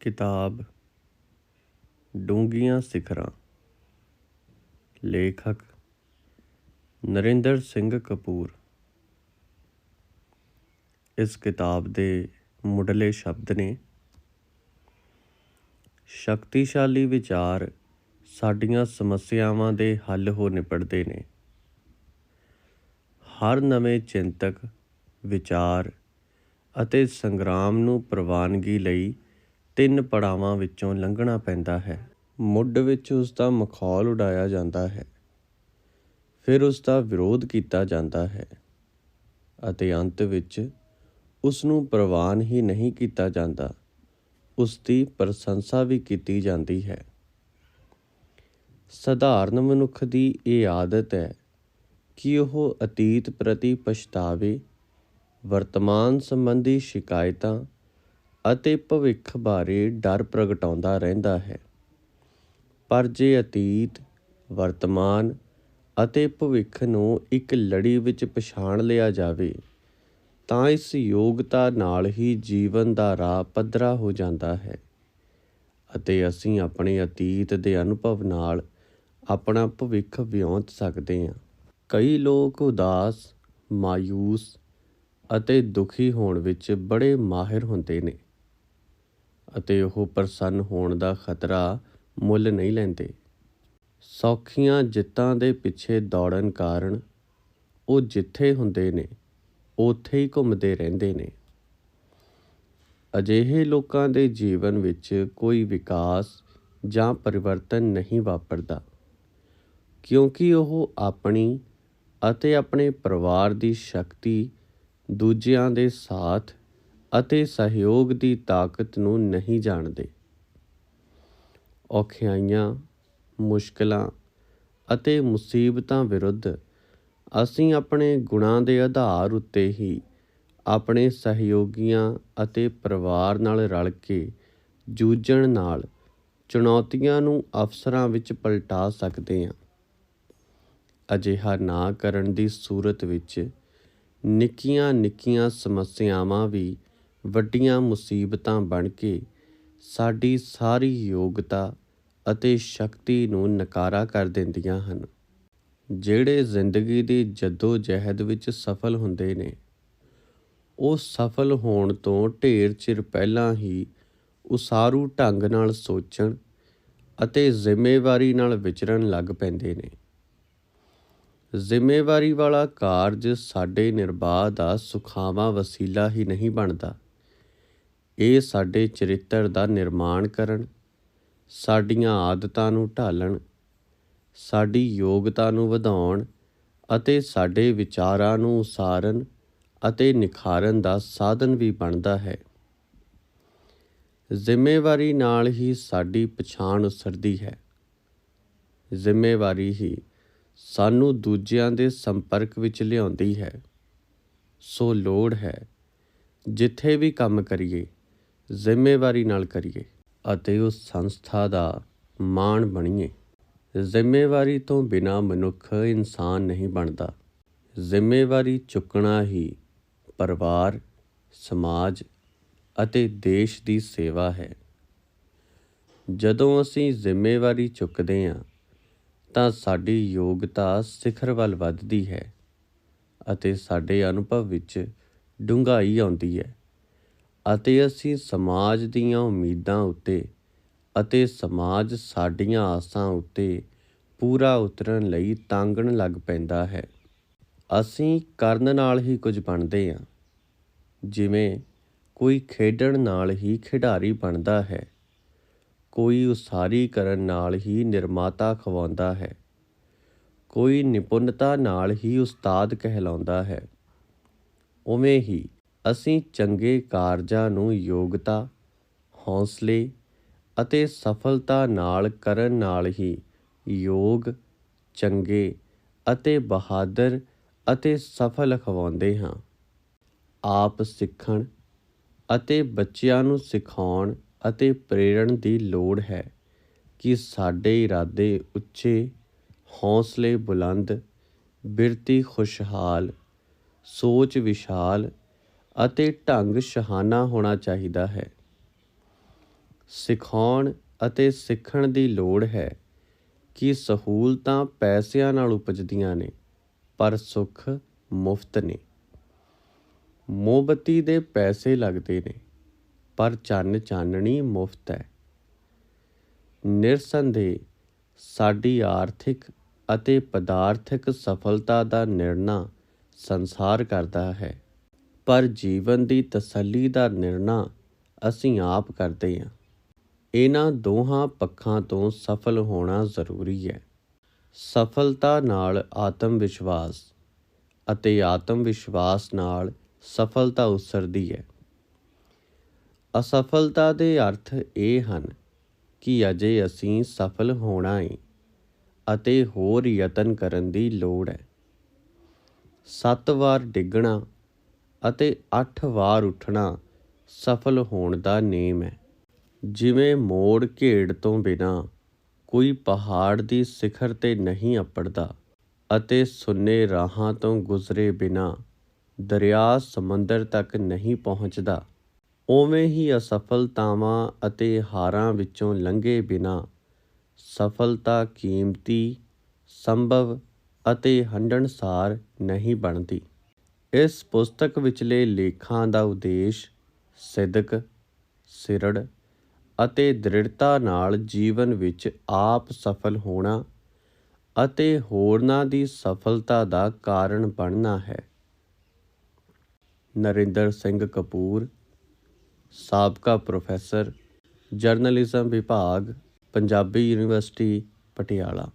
ਕਿਤਾਬ ਡੂੰਘੀਆਂ ਸਿਖਰਾਂ। ਲੇਖਕ ਨਰਿੰਦਰ ਸਿੰਘ ਕਪੂਰ। ਇਸ ਕਿਤਾਬ ਦੇ ਮੁੱਢਲੇ ਸ਼ਬਦ ਨੇ, ਸ਼ਕਤੀਸ਼ਾਲੀ ਵਿਚਾਰ ਸਾਡੀਆਂ ਸਮੱਸਿਆਵਾਂ ਦੇ ਹੱਲ ਹੋ ਨਿਪੜਦੇ ਨੇ। ਹਰ ਨਵੇਂ ਚਿੰਤਕ, ਵਿਚਾਰ ਅਤੇ ਸੰਗਰਾਮ ਨੂੰ ਪ੍ਰਵਾਨਗੀ ਲਈ ਤਿੰਨ ਪੜਾਵਾਂ ਵਿੱਚੋਂ ਲੰਘਣਾ ਪੈਂਦਾ ਹੈ। ਮੁੱਢ ਵਿੱਚ ਉਸ ਦਾ ਮਖੌਲ ਉਡਾਇਆ ਜਾਂਦਾ ਹੈ। ਫਿਰ ਉਸ ਦਾ ਵਿਰੋਧ ਕੀਤਾ ਜਾਂਦਾ ਹੈ ਅਤੇ ਅੰਤ ਵਿੱਚ ਉਸ ਨੂੰ ਪ੍ਰਵਾਨ ਹੀ ਨਹੀਂ ਕੀਤਾ ਜਾਂਦਾ। ਉਸ ਦੀ ਪ੍ਰਸ਼ੰਸਾ ਵੀ ਕੀਤੀ ਜਾਂਦੀ ਹੈ। ਸਧਾਰਨ ਮਨੁੱਖ ਦੀ ਇਹ ਆਦਤ ਹੈ ਕਿ ਉਹ ਅਤੀਤ ਪ੍ਰਤੀ ਪਛਤਾਵੇ, ਵਰਤਮਾਨ ਸੰਬੰਧੀ ਸ਼ਿਕਾਇਤਾਂ ਅਤੇ ਭਵਿੱਖ ਬਾਰੇ ਡਰ ਪ੍ਰਗਟਾਉਂਦਾ ਰਹਿੰਦਾ ਹੈ। ਪਰ ਜੇ ਅਤੀਤ, ਵਰਤਮਾਨ ਅਤੇ ਭਵਿੱਖ ਨੂੰ ਇੱਕ ਲੜੀ ਵਿੱਚ ਪਛਾਣ ਲਿਆ ਜਾਵੇ, ਤਾਂ ਇਸ ਯੋਗਤਾ ਨਾਲ ਹੀ ਜੀਵਨ ਦਾ ਰਾਹ ਪੱਧਰਾ ਹੋ ਜਾਂਦਾ ਹੈ ਅਤੇ ਅਸੀਂ ਆਪਣੇ ਅਤੀਤ ਦੇ ਅਨੁਭਵ ਨਾਲ ਆਪਣਾ ਭਵਿੱਖ ਵਿਉਂਤ ਸਕਦੇ ਹਾਂ। ਕਈ ਲੋਕ ਉਦਾਸ, ਮਾਯੂਸ ਅਤੇ ਦੁਖੀ ਹੋਣ ਵਿੱਚ ਬੜੇ ਮਾਹਿਰ ਹੁੰਦੇ ਨੇ। ਅਤੇ ਉਹ ਪ੍ਰਸੰਨ ਹੋਣ ਦਾ ਖਤਰਾ ਮੁੱਲ ਨਹੀਂ ਲੈਂਦੇ। ਸੌਖੀਆਂ ਜਿੱਤਾਂ ਦੇ ਪਿੱਛੇ ਦੌੜਨ ਕਾਰਨ ਉਹ ਜਿੱਥੇ ਹੁੰਦੇ ਨੇ, ਉੱਥੇ ਹੀ ਘੁੰਮਦੇ ਰਹਿੰਦੇ ਨੇ। ਅਜਿਹੇ ਲੋਕਾਂ ਦੇ ਜੀਵਨ ਵਿੱਚ ਕੋਈ ਵਿਕਾਸ ਜਾਂ ਪਰਿਵਰਤਨ ਨਹੀਂ ਵਾਪਰਦਾ, ਕਿਉਂਕਿ ਉਹ ਆਪਣੀ ਅਤੇ ਆਪਣੇ ਪਰਿਵਾਰ ਦੀ ਸ਼ਕਤੀ ਦੂਜਿਆਂ ਦੇ ਸਾਥ ਅਤੇ ਸਹਿਯੋਗ ਦੀ ਤਾਕਤ ਨੂੰ ਨਹੀਂ ਜਾਣਦੇ। ਔਖਿਆਈਆਂ, ਮੁਸ਼ਕਲਾਂ ਅਤੇ ਮੁਸੀਬਤਾਂ ਵਿਰੁੱਧ ਅਸੀਂ ਆਪਣੇ ਗੁਣਾਂ ਦੇ ਆਧਾਰ ਉੱਤੇ ਹੀ ਆਪਣੇ ਸਹਿਯੋਗੀਆਂ ਅਤੇ ਪਰਿਵਾਰ ਨਾਲ ਰਲ ਕੇ ਜੂਝਣ ਨਾਲ ਚੁਣੌਤੀਆਂ ਨੂੰ ਅਵਸਰਾਂ ਵਿੱਚ ਪਲਟਾ ਸਕਦੇ ਹਾਂ। ਅਜਿਹਾ ਨਾ ਕਰਨ ਦੀ ਸੂਰਤ ਵਿੱਚ ਨਿੱਕੀਆਂ ਨਿੱਕੀਆਂ ਸਮੱਸਿਆਵਾਂ ਵੀ ਵੱਡੀਆਂ ਮੁਸੀਬਤਾਂ ਬਣ ਕੇ ਸਾਡੀ ਸਾਰੀ ਯੋਗਤਾ ਅਤੇ ਸ਼ਕਤੀ ਨੂੰ ਨਕਾਰਾ ਕਰ ਦਿੰਦੀਆਂ ਹਨ। ਜਿਹੜੇ ਜ਼ਿੰਦਗੀ ਦੀ ਜੱਦੋ ਜਹਿਦ ਵਿੱਚ ਸਫਲ ਹੁੰਦੇ ਨੇ, ਉਹ ਸਫਲ ਹੋਣ ਤੋਂ ਢੇਰ ਚਿਰ ਪਹਿਲਾਂ ਹੀ ਉਸਾਰੂ ਢੰਗ ਨਾਲ ਸੋਚਣ ਅਤੇ ਜ਼ਿੰਮੇਵਾਰੀ ਨਾਲ ਵਿਚਰਨ ਲੱਗ ਪੈਂਦੇ ਨੇ। ਜ਼ਿੰਮੇਵਾਰੀ ਵਾਲਾ ਕਾਰਜ ਸਾਡੇ ਨਿਰਬਾਹ ਦਾ ਸੁਖਾਵਾਂ ਵਸੀਲਾ ਹੀ ਨਹੀਂ ਬਣਦਾ। ਇਹ ਸਾਡੇ ਚਰਿੱਤਰ ਦਾ ਨਿਰਮਾਣ ਕਰਨ, ਸਾਡੀਆਂ ਆਦਤਾਂ ਨੂੰ ਢਾਲਣ, ਸਾਡੀ ਯੋਗਤਾ ਨੂੰ ਵਧਾਉਣ ਅਤੇ ਸਾਡੇ ਵਿਚਾਰਾਂ ਨੂੰ ਉਸਾਰਨ ਅਤੇ ਨਿਖਾਰਨ ਦਾ ਸਾਧਨ ਵੀ ਬਣਦਾ ਹੈ। ਜ਼ਿੰਮੇਵਾਰੀ ਨਾਲ ਹੀ ਸਾਡੀ ਪਛਾਣ ਉਸਰਦੀ ਹੈ। ਜ਼ਿੰਮੇਵਾਰੀ ਹੀ ਸਾਨੂੰ ਦੂਜਿਆਂ ਦੇ ਸੰਪਰਕ ਵਿੱਚ ਲਿਆਉਂਦੀ ਹੈ। ਸੋ ਲੋੜ ਹੈ ਜਿੱਥੇ ਵੀ ਕੰਮ ਕਰੀਏ ਜ਼ਿੰਮੇਵਾਰੀ ਨਾਲ ਕਰੀਏ ਅਤੇ ਉਸ ਸੰਸਥਾ ਦਾ ਮਾਣ ਬਣੀਏ। ਜ਼ਿੰਮੇਵਾਰੀ ਤੋਂ ਬਿਨਾ ਮਨੁੱਖ ਇਨਸਾਨ ਨਹੀਂ ਬਣਦਾ। ਜ਼ਿੰਮੇਵਾਰੀ ਚੁੱਕਣਾ ਹੀ ਪਰਿਵਾਰ, ਸਮਾਜ ਅਤੇ ਦੇਸ਼ ਦੀ ਸੇਵਾ ਹੈ। ਜਦੋਂ ਅਸੀਂ ਜ਼ਿੰਮੇਵਾਰੀ ਚੁੱਕਦੇ ਹਾਂ, ਤਾਂ ਸਾਡੀ ਯੋਗਤਾ ਸਿਖਰ ਵੱਲ ਵੱਧਦੀ ਹੈ ਅਤੇ ਸਾਡੇ ਅਨੁਭਵ ਵਿੱਚ ਡੂੰਘਾਈ ਆਉਂਦੀ ਹੈ। ਅਤੇ ਅਸੀਂ ਸਮਾਜ ਦੀਆਂ ਉਮੀਦਾਂ ਉੱਤੇ ਅਤੇ ਸਮਾਜ ਸਾਡੀਆਂ ਆਸਾਂ ਉੱਤੇ ਪੂਰਾ ਉਤਰਨ ਲਈ ਤਾਂਗਣ ਲੱਗ ਪੈਂਦਾ ਹੈ। ਅਸੀਂ ਕਰਨ ਨਾਲ ਹੀ ਕੁਝ ਬਣਦੇ ਹਾਂ। ਜਿਵੇਂ ਕੋਈ ਖੇਡਣ ਨਾਲ ਹੀ ਖਿਡਾਰੀ ਬਣਦਾ ਹੈ। ਕੋਈ ਉਸਾਰੀ ਕਰਨ ਨਾਲ ਹੀ ਨਿਰਮਾਤਾ ਖਵਾਉਂਦਾ ਹੈ। ਕੋਈ ਨਿਪੁੰਨਤਾ ਨਾਲ ਹੀ ਉਸਤਾਦ ਕਹਿਲਾਉਂਦਾ ਹੈ। ਉਵੇਂ ਹੀ ਅਸੀਂ ਚੰਗੇ ਕਾਰਜਾਂ ਨੂੰ ਯੋਗਤਾ, ਹੌਸਲੇ ਅਤੇ ਸਫਲਤਾ ਨਾਲ ਕਰਨ ਨਾਲ ਹੀ ਯੋਗ, ਚੰਗੇ ਅਤੇ ਬਹਾਦਰ ਅਤੇ ਸਫਲ ਖਵਾਉਂਦੇ ਹਾਂ। ਆਪ ਸਿੱਖਣ ਅਤੇ ਬੱਚਿਆਂ ਨੂੰ ਸਿਖਾਉਣ ਅਤੇ ਪ੍ਰੇਰਣ ਦੀ ਲੋੜ ਹੈ ਕਿ ਸਾਡੇ ਇਰਾਦੇ ਉੱਚੇ, ਹੌਸਲੇ ਬੁਲੰਦ, ਬਿਰਤੀ ਖੁਸ਼ਹਾਲ, ਸੋਚ ਵਿਸ਼ਾਲ ਅਤੇ ਢੰਗ ਸ਼ਹਾਨਾ ਹੋਣਾ ਚਾਹੀਦਾ ਹੈ। ਸਿਖਾਉਣ ਅਤੇ ਸਿੱਖਣ ਦੀ ਲੋੜ ਹੈ ਕਿ ਸਹੂਲਤਾਂ ਪੈਸਿਆਂ ਨਾਲ ਉਪਜਦੀਆਂ ਨੇ, ਪਰ ਸੁੱਖ ਮੁਫਤ ਨੇ। ਮੋਮਬੱਤੀ ਦੇ ਪੈਸੇ ਲੱਗਦੇ ਨੇ, ਪਰ ਚੰਨ ਚਾਨਣੀ ਮੁਫਤ ਹੈ। ਨਿਰਸੰਦੇਹ, ਸਾਡੀ ਆਰਥਿਕ ਅਤੇ ਪਦਾਰਥਿਕ ਸਫਲਤਾ ਦਾ ਨਿਰਣਾ ਸੰਸਾਰ ਕਰਦਾ ਹੈ। ਪਰ ਜੀਵਨ ਦੀ ਤਸੱਲੀ ਦਾ ਨਿਰਣਾ ਅਸੀਂ ਆਪ ਕਰਦੇ ਹਾਂ। ਇਹਨਾਂ ਦੋਹਾਂ ਪੱਖਾਂ ਤੋਂ ਸਫਲ ਹੋਣਾ ਜ਼ਰੂਰੀ ਹੈ। ਸਫਲਤਾ ਨਾਲ ਆਤਮ ਵਿਸ਼ਵਾਸ ਅਤੇ ਆਤਮ ਵਿਸ਼ਵਾਸ ਨਾਲ ਸਫਲਤਾ ਉਸਰਦੀ ਹੈ। ਅਸਫਲਤਾ ਦੇ ਅਰਥ ਇਹ ਹਨ ਕਿ ਅਜੇ ਅਸੀਂ ਸਫਲ ਹੋਣਾ ਹੈ ਅਤੇ ਹੋਰ ਯਤਨ ਕਰਨ ਦੀ ਲੋੜ ਹੈ। ਸੱਤ ਵਾਰ ਡਿੱਗਣਾ ਅਤੇ ਅੱਠ ਵਾਰ ਉੱਠਣਾ ਸਫਲ ਹੋਣ ਦਾ ਨੇਮ ਹੈ। ਜਿਵੇਂ ਮੋੜ ਘੇੜ ਤੋਂ ਬਿਨਾ ਕੋਈ ਪਹਾੜ ਦੀ ਸਿਖਰ ਤੇ ਨਹੀਂ ਅਪੜਦਾ ਅਤੇ ਸੁੰਨੇ ਰਾਹਾਂ ਤੋਂ ਗੁਜ਼ਰੇ ਬਿਨਾ ਦਰਿਆ ਸਮੁੰਦਰ ਤੱਕ ਨਹੀਂ ਪਹੁੰਚਦਾ, ਉਵੇਂ ਹੀ ਅਸਫਲਤਾਵਾਂ ਅਤੇ ਹਾਰਾਂ ਵਿੱਚੋਂ ਲੰਘੇ ਬਿਨਾ ਸਫਲਤਾ ਕੀਮਤੀ, ਸੰਭਵ ਅਤੇ ਹੰਡਣਸਾਰ ਨਹੀਂ ਬਣਦੀ। ਇਸ ਪੁਸਤਕ ਵਿਚਲੇ ਲੇਖਾਂ ਦਾ ਉਦੇਸ਼ ਸਿਦਕ, ਸਿਰੜ ਅਤੇ ਦ੍ਰਿੜਤਾ ਨਾਲ ਜੀਵਨ ਵਿੱਚ ਆਪ ਸਫਲ ਹੋਣਾ ਅਤੇ ਹੋਰਨਾਂ ਦੀ ਸਫਲਤਾ ਦਾ ਕਾਰਨ ਬਣਨਾ ਹੈ। ਨਰਿੰਦਰ ਸਿੰਘ ਕਪੂਰ, ਸਾਬਕਾ ਪ੍ਰੋਫੈਸਰ, ਜਰਨਲਿਜ਼ਮ ਵਿਭਾਗ, ਪੰਜਾਬੀ ਯੂਨੀਵਰਸਿਟੀ, ਪਟਿਆਲਾ।